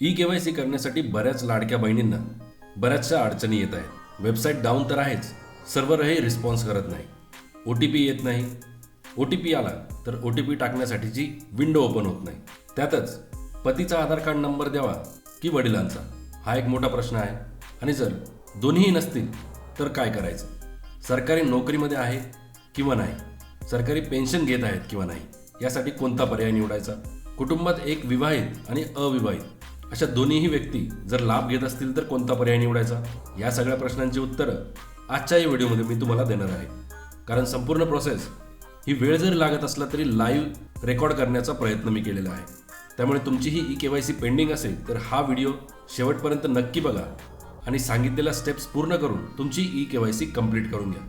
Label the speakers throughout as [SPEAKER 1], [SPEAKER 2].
[SPEAKER 1] E K Y C करण्यासाठी बऱ्याच लाडक्या बहिणींना बऱ्याचशा अडचणी येत आहेत. वेबसाईट डाऊन तर आहेच सर्व्हरही रिस्पॉन्स करत नाही. ओ टी पी येत नाही. ओ टी पी आला तर ओ टी पी टाकण्यासाठीची विंडो ओपन होत नाही. त्यातच पतीचा आधार कार्ड नंबर द्यावा की वडिलांचा? हा एक मोठा प्रश्न आहे. आणि जर दोन्हीही नसतील तर काय करायचं? सरकारी नोकरीमध्ये आहे किंवा नाही? सरकारी पेन्शन घेत आहेत किंवा नाही? यासाठी कोणता पर्याय निवडायचा? कुटुंबात एक विवाहित आणि अविवाहित अशा दोन्हीही व्यक्ती जर लाभ घेत असतील तर कोणता पर्याय निवडायचा? या सगळ्या प्रश्नांची उत्तरं आजच्या या व्हिडिओमध्ये मी तुम्हाला देणार आहे. कारण संपूर्ण प्रोसेस ही वेळ जरी लागत असला तरी लाईव्ह रेकॉर्ड करण्याचा प्रयत्न मी केलेला आहे. त्यामुळे तुमची ही E K Y C pending असेल तर हा व्हिडिओ शेवटपर्यंत नक्की बघा आणि सांगितलेल्या स्टेप्स पूर्ण करून तुमची E K Y C complete करून घ्या.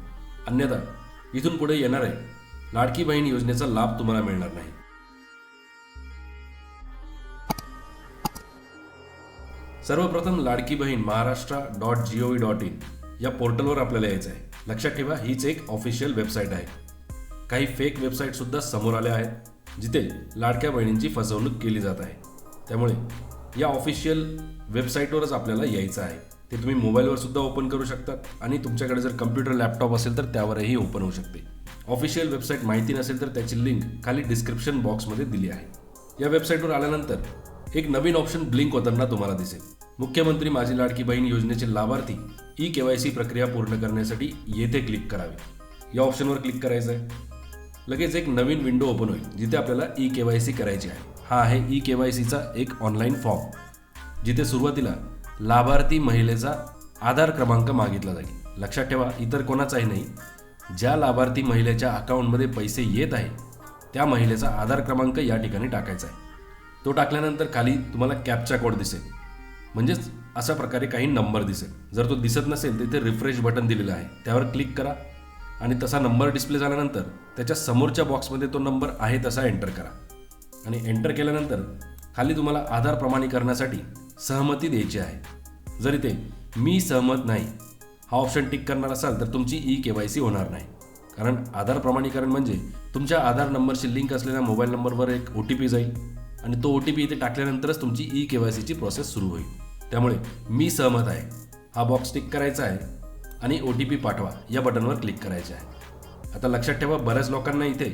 [SPEAKER 1] अन्यथा इथून पुढे येणार आहे लाडकी बहीण योजनेचा लाभ तुम्हाला मिळणार नाही. सर्वप्रथम Ladki Bahin Maharashtra dot G O V dot in या पोर्टलवर आपल्याला यायचं आहे लक्षात ठेवा हीच एक ऑफिशियल वेबसाईट आहे. काही फेक वेबसाईटसुद्धा समोर आल्या आहेत जिथे लाडक्या बहिणींची फसवणूक केली जात आहे. त्यामुळे या ऑफिशियल वेबसाईटवरच आपल्याला यायचं आहे. ते तुम्ही मोबाईलवर सुद्धा ओपन करू शकतात आणि तुमच्याकडे जर कम्प्युटर लॅपटॉप असेल तर त्यावरही ओपन होऊ शकते. ऑफिशियल वेबसाईट माहिती नसेल तर त्याची लिंक खाली डिस्क्रिप्शन बॉक्समध्ये दिली आहे. या वेबसाईटवर आल्यानंतर एक नवीन ऑप्शन ब्लिंक होताना तुम्हाला दिसेल. मुख्यमंत्री माझी लाडकी बहीण योजनेचे लाभार्थी ई के वाय सी प्रक्रिया पूर्ण करण्यासाठी येथे क्लिक करावे. या ऑप्शनवर क्लिक करायचं आहे लगेच एक नवीन विंडो ओपन होईल जिथे आपल्याला ई के वाय सी करायची आहे. हा आहे ई के वाय सीचा एक ऑनलाईन फॉर्म जिथे सुरुवातीला लाभार्थी महिलेचा आधार क्रमांक मागितला जाईल. लक्षात ठेवा इतर कोणाचाही नाही. ज्या लाभार्थी महिलेच्या अकाउंटमध्ये पैसे येत आहे त्या महिलेचा आधार क्रमांक या ठिकाणी टाकायचा आहे. तो टाकल्यानंतर खाली तुम्हाला कॅपचा कोड दिसेल. म्हणजेच अशा प्रकारे काही नंबर दिसेल. जर तो दिसत नसेल तर इथे रिफ्रेश बटन दिलेलं आहे. त्यावर क्लिक करा आणि तसा नंबर डिस्प्ले झाल्यानंतर त्याच्या समोरच्या बॉक्समध्ये तो नंबर आहे तसा एंटर करा. आणि एंटर केल्यानंतर खाली तुम्हाला आधार प्रमाणीकरणासाठी सहमती द्यायची आहे. जर इथे मी सहमत नाही हा ऑप्शन टिक करणार असाल तर तुमची ई के वाय सी होणार नाही. कारण आधार प्रमाणीकरण म्हणजे तुमच्या आधार नंबरशी लिंक असलेल्या मोबाईल नंबरवर एक ओ टी पी जाईल. आणि तो ओ टी पी इथे टाकल्यानंतरच तुमची ई के वाय सीची प्रोसेस सुरू होईल. त्यामुळे मी सहमत आहे. हा बॉक्स टिक करायचा आहे आणि ओ टी पी पाठवा. या बटनवर क्लिक करायचे आहे. आता लक्षात ठेवा बऱ्याच लोकांना इथे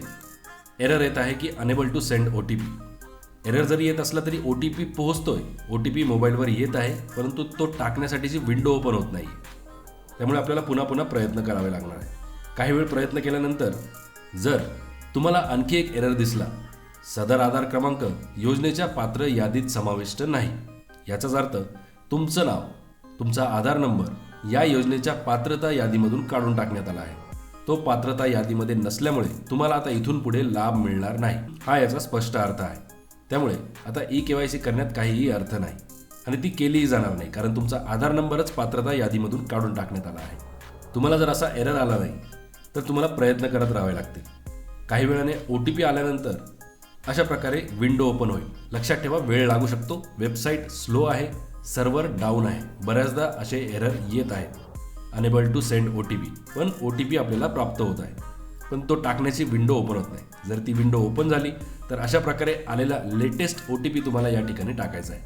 [SPEAKER 1] एरर येत आहे की unable to send O T P error जरी येत असला तरी ओ टी पी पोहोचतोय. ओ टी पी मोबाईलवर येत आहे परंतु तो टाकण्यासाठीची विंडो ओपन होत नाही. त्यामुळे आपल्याला पुन्हा पुन्हा प्रयत्न करावे लागणार आहे. काही वेळ प्रयत्न केल्यानंतर जर तुम्हाला आणखी एक एरर दिसला सदर आधार क्रमांक योजनेच्या पात्र यादीत समाविष्ट नाही. याचाच अर्थ तुमचं नाव तुमचा आधार नंबर या योजनेच्या पात्रता यादीमधून काढून टाकण्यात आला आहे. तो पात्रता यादीमध्ये नसल्यामुळे तुम्हाला आता इथून पुढे लाभ मिळणार नाही. हा याचा स्पष्ट अर्थ आहे. त्यामुळे आता ई के वाय सी करण्यात काहीही अर्थ नाही आणि ती केलीही जाणार नाही कारण तुमचा आधार नंबरच पात्रता यादीमधून काढून टाकण्यात आला आहे. तुम्हाला जर असा एरर आला नाही तर तुम्हाला प्रयत्न करत राहावे लागतील. काही वेळाने ओ टी पी आल्यानंतर अशा प्रकारे विंडो ओपन होईल. लक्षात ठेवा वेळ लागू शकतो. वेबसाईट स्लो आहे सर्व्हर डाऊन आहे. बऱ्याचदा असे एरर येत आहेत. Unable to send O T P पण ओ टी पी आपल्याला प्राप्त होत आहे. पण तो टाकण्याची विंडो ओपन होत नाही. जर ती विंडो ओपन झाली तर अशा प्रकारे आलेला लेटेस्ट ओ टी पी तुम्हाला या ठिकाणी टाकायचा आहे.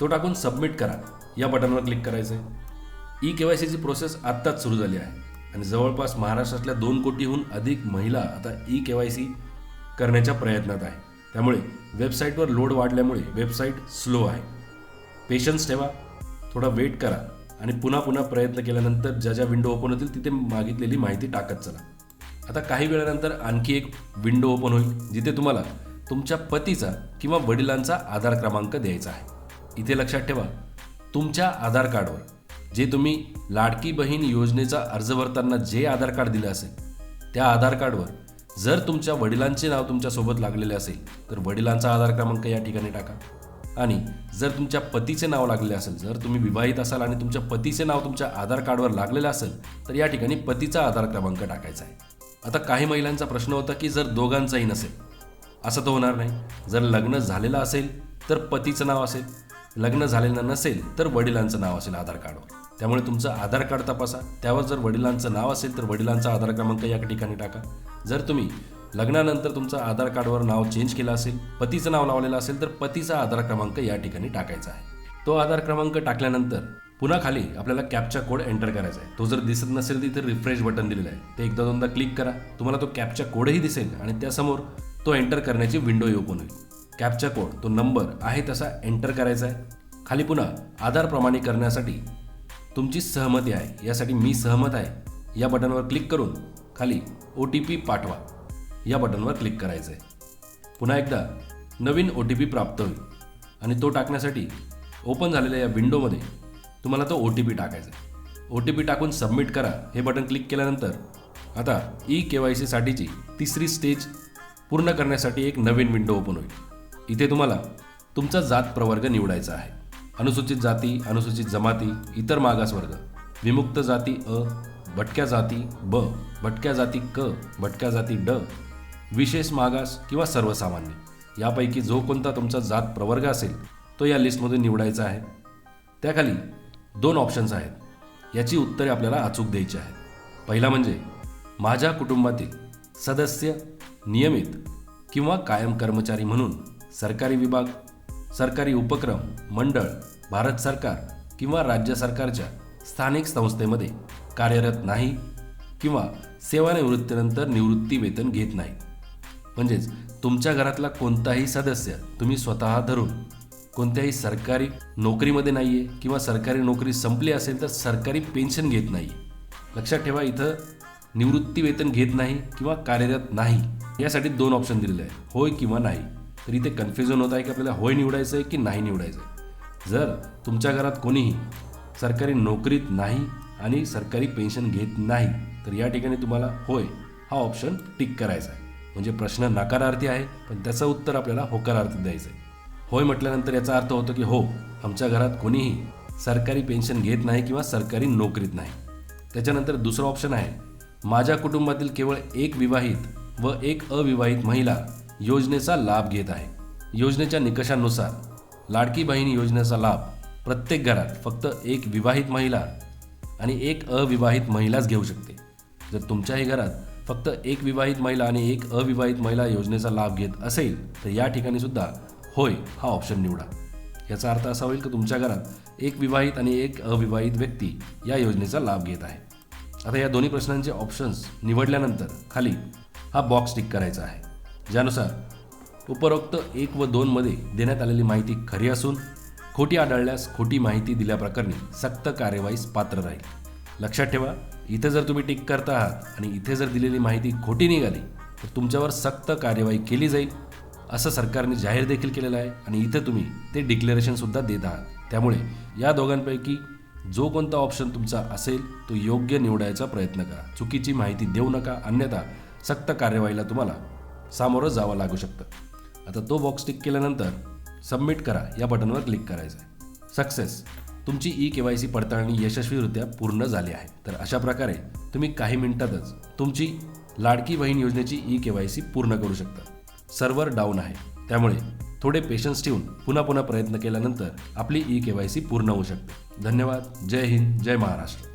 [SPEAKER 1] तो टाकून सबमिट करा. या बटनवर क्लिक करायचं आहे ई के वाय सीची प्रोसेस आत्ताच सुरू झाली आहे. आणि जवळपास महाराष्ट्रातल्या दोन कोटीहून अधिक महिला आता ई के वाय सी करण्याच्या प्रयत्नात आहे. त्यामुळे वेबसाईटवर लोड वाढल्यामुळे वेबसाईट स्लो आहे. पेशन्स ठेवा थोडा वेट करा आणि पुन्हा पुन्हा प्रयत्न केल्यानंतर ज्या ज्या विंडो ओपन होतील तिथे मागितलेली माहिती टाकत चला. आता काही वेळानंतर आणखी एक विंडो ओपन होईल जिथे तुम्हाला तुमच्या पतीचा किंवा वडिलांचा आधार क्रमांक द्यायचा आहे. इथे लक्षात ठेवा तुमच्या आधार कार्डवर जे तुम्ही लाडकी बहीण योजनेचा अर्ज भरताना जे आधार कार्ड दिलं असेल त्या आधार कार्डवर जर तुमच्या वडिलांचे नाव तुमच्यासोबत लागलेले असेल तर वडिलांचा आधार क्रमांक या ठिकाणी टाका. आणि जर तुमच्या पतीचे नाव लागलेले असेल जर तुम्ही विवाहित असाल आणि तुमच्या पतीचे नाव तुमच्या आधार कार्डवर लागलेलं असेल तर या ठिकाणी पतीचा आधार क्रमांक टाकायचा आहे. आता काही महिलांचा प्रश्न होता की जर दोघांचाही नसेल असं तर होणार नाही. जर लग्न झालेलं असेल तर पतीचं नाव असेल. लग्न झालेलं नसेल तर वडिलांचं नाव असेल आधार कार्डवर. त्यामुळे तुमचं आधार कार्ड तपासा. त्यावर जर वडिलांचं नाव असेल तर वडिलांचा आधार क्रमांक या ठिकाणी टाका. जर तुम्ही लग्नानंतर तुमचं आधार कार्डवर नाव चेंज केलं असेल पतीचं नाव लावलेलं असेल तर पतीचा आधार क्रमांक या ठिकाणी टाकायचा आहे. तो आधार क्रमांक टाकल्यानंतर पुन्हा खाली आपल्याला कॅपचा कोड एंटर करायचा आहे. तो जर दिसत नसेल तर रिफ्रेश बटन दिलेलं आहे. ते एकदा दोनदा क्लिक करा. तुम्हाला तो कॅपचा कोडही दिसेल आणि त्यासमोर तो एंटर करण्याची विंडो ओपन होईल. कॅपचा कोड तो नंबर आहे तसा एंटर करायचा आहे. खाली पुन्हा आधार प्रमाणीकरणासाठी तुमची सहमती आहे. यासाठी मी सहमत आहे. या बटनवर क्लिक करून खाली ओ टी पी पाठवा. या बटनवर क्लिक करायचं आहे पुन्हा एकदा नवीन ओ टी पी प्राप्त होईल. आणि तो टाकण्यासाठी ओपन झालेल्या या विंडोमध्ये तुम्हाला तो ओ टी पी टाकायचा आहे ओ टी पी टाकून सबमिट करा. हे बटन क्लिक केल्यानंतर आता ई के वाय सीसाठीची तिसरी स्टेज पूर्ण करण्यासाठी एक नवीन विंडो ओपन होईल. इथे तुम्हाला तुमचा जात प्रवर्ग निवडायचा आहे. अनुसूचित जाती अनुसूचित जमाती इतर मागासवर्ग विमुक्त जाती अ भटक्या जाती ब भटक्या जाती क भटक्या जाती ड विशेष मागास किंवा सर्वसामान्य. यापैकी जो कोणता तुमचा जात प्रवर्ग असेल तो या लिस्टमधून निवडायचा आहे. त्याखाली दोन ऑप्शन्स आहेत. याची उत्तरे आपल्याला अचूक द्यायची आहेत. पहिला म्हणजे माझ्या कुटुंबातील सदस्य नियमित किंवा कायम कर्मचारी म्हणून सरकारी विभाग सरकारी उपक्रम मंडळ भारत सरकार किंवा राज्य सरकारच्या स्थानिक संस्थेमध्ये कार्यरत नाही किंवा सेवानिवृत्तीनंतर निवृत्ती वेतन घेत नाही. म्हणजेच तुमच्या घरातला कोणताही सदस्य तुम्ही स्वतः धरून कोणत्याही सरकारी नोकरीमध्ये नाही आहे किंवा सरकारी नोकरी संपली असेल तर सरकारी पेन्शन घेत नाही. लक्षात ठेवा इथं निवृत्ती वेतन घेत नाही किंवा कार्यरत नाही यासाठी दोन ऑप्शन दिलेले आहे होय किंवा नाही. तर इथे कन्फ्युजन होत आहे की आपल्याला होय निवडायचं आहे की नाही निवडायचं आहे. जर तुमच्या घरात कोणीही सरकारी नोकरीत नाही आणि सरकारी पेन्शन घेत नाही तर या ठिकाणी तुम्हाला होय हा ऑप्शन टिक करायचा आहे. म्हणजे प्रश्न नकारार्थी आहे पण त्याचं उत्तर आपल्याला होकारार्थी द्यायचं आहे होय म्हटल्यानंतर याचा अर्थ होतो की हो आमच्या घरात कोणीही सरकारी पेन्शन घेत नाही किंवा सरकारी नोकरीत नाही. त्याच्यानंतर दुसरं ऑप्शन आहे माझ्या कुटुंबातील केवळ एक विवाहित व एक अविवाहित महिला योजनेचा लाभ घेत आहे. योजनेच्या निकषांनुसार लाडकी बहीण योजनेचा लाभ प्रत्येक घरात फक्त एक विवाहित महिला आणि एक अविवाहित महिलाच घेऊ शकते. जर तुमच्याही घरात फक्त एक विवाहित महिला आणि एक अविवाहित महिला योजनेचा लाभ घेत असेल तर या ठिकाणी सुद्धा होय हा ऑप्शन निवडा. याचा अर्थ असा होईल की तुमच्या घरात एक विवाहित आणि एक अविवाहित व्यक्ती या योजनेचा लाभ घेत आहे. आता या दोन्ही प्रश्नांचे ऑप्शन्स निवडल्यानंतर खाली हा बॉक्स टिक करायचा आहे. ज्यानुसार उपरोक्त एक व दोनमध्ये देण्यात आलेली माहिती खरी असून खोटी आढळल्यास खोटी माहिती दिल्याप्रकरणी सक्त कार्यवाहीस पात्र राहील. लक्षात ठेवा इथं जर तुम्ही टिक करता आहात आणि इथे जर दिलेली माहिती खोटी निघाली तर तुमच्यावर सक्त कार्यवाही केली जाईल असं सरकारने जाहीर देखील केलेलं आहे आणि इथं तुम्ही ते डिक्लेरेशनसुद्धा देत आहात. त्यामुळे या दोघांपैकी जो कोणता ऑप्शन तुमचा असेल तो योग्य निवडायचा प्रयत्न करा. चुकीची माहिती देऊ नका अन्यथा सक्त कार्यवाहीला तुम्हाला सामोरं जावं लागू शकतं. आता तो बॉक्स टिक केल्यानंतर सबमिट करा या बटनवर क्लिक करायचं आहे सक्सेस. तुमची ई के वाय सी पडताळणी यशस्वीरित्या पूर्ण झाली आहे. तर अशा प्रकारे तुम्ही काही मिनिटातच तुमची लाडकी बहीण योजनेची ई के वाय सी पूर्ण करू शकता. सर्व्हर डाऊन आहे. त्यामुळे थोडे पेशन्स ठेवून पुन्हा पुन्हा प्रयत्न केल्यानंतर आपली ई के वाय सी पूर्ण होऊ शकते. धन्यवाद. जय हिंद. जय महाराष्ट्र.